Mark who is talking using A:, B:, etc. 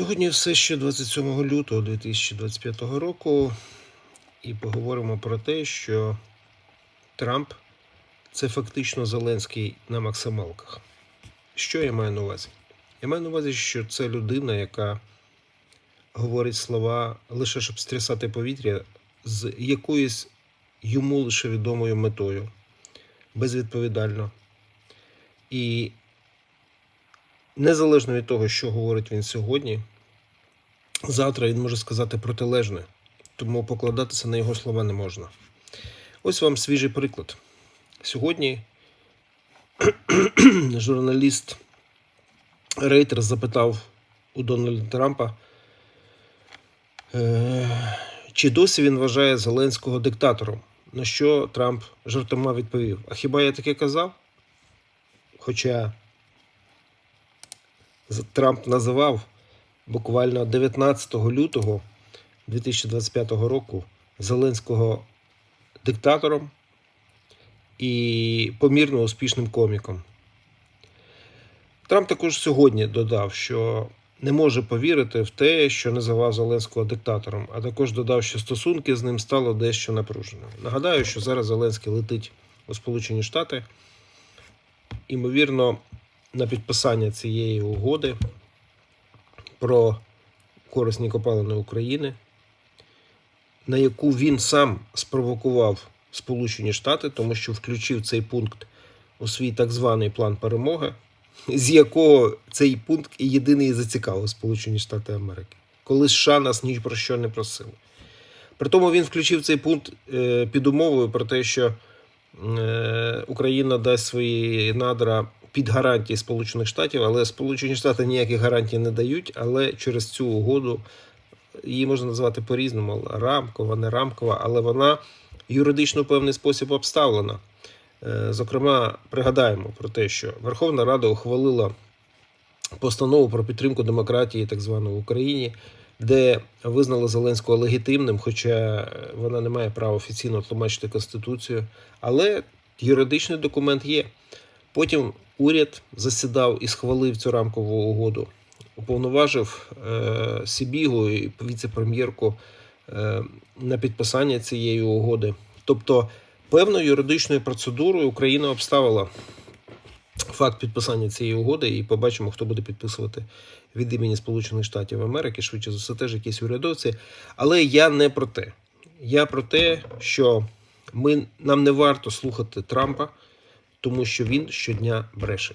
A: Сьогодні все ще 27 лютого 2025 року, і поговоримо про те, що Трамп це фактично Зеленський на максималках. Що я маю на увазі? Я маю на увазі, що це людина, яка говорить слова лише щоб стрясати повітря з якоюсь йому лише відомою метою, безвідповідально. І незалежно від того, що говорить він сьогодні, завтра він може сказати протилежне, тому покладатися на його слова не можна. Ось вам свіжий приклад. Сьогодні журналіст Рейтер запитав у Дональда Трампа, е, чи досі він вважає Зеленського диктатором. На що Трамп жартома відповів: А хіба я таке казав? Хоча Трамп називав буквально 19 лютого 2025 року Зеленського диктатором і помірно успішним коміком. Трамп також сьогодні додав, що не може повірити в те, що називав Зеленського диктатором, а також додав, що стосунки з ним стало дещо напруженими. Нагадаю, що зараз Зеленський летить у Сполучені Штати. Імовірно, на підписання цієї угоди про корисні копалини України, на яку він сам спровокував Сполучені Штати, тому що включив цей пункт у свій так званий план перемоги, з якого цей пункт і єдиний зацікавив Сполучені Штати Америки, коли США нас ні про що не просили. При тому він включив цей пункт е, під умовою про те, що е, Україна дасть свої надра під гарантії Сполучених Штатів, але Сполучені Штати ніяких гарантій не дають. Але через цю угоду її можна назвати по-різному: рамкова, не рамкова, але вона юридично в певний спосіб обставлена. Е, Зокрема, пригадаємо про те, що Верховна Рада ухвалила постанову про підтримку демократії, так званої в Україні, де визнала Зеленського легітимним, хоча вона не має права офіційно тлумачити Конституцію. Але юридичний документ є. Потім уряд засідав і схвалив цю рамкову угоду, уповноважив е, Сібігу і віце-прем'єрку е, на підписання цієї угоди. Тобто, певною юридичною процедурою Україна обставила факт підписання цієї угоди, і побачимо, хто буде підписувати від імені Сполучених Штатів Америки, швидше за все, теж якісь урядовці. Але я не про те. Я про те, що ми, нам не варто слухати Трампа, тому що він щодня бреше.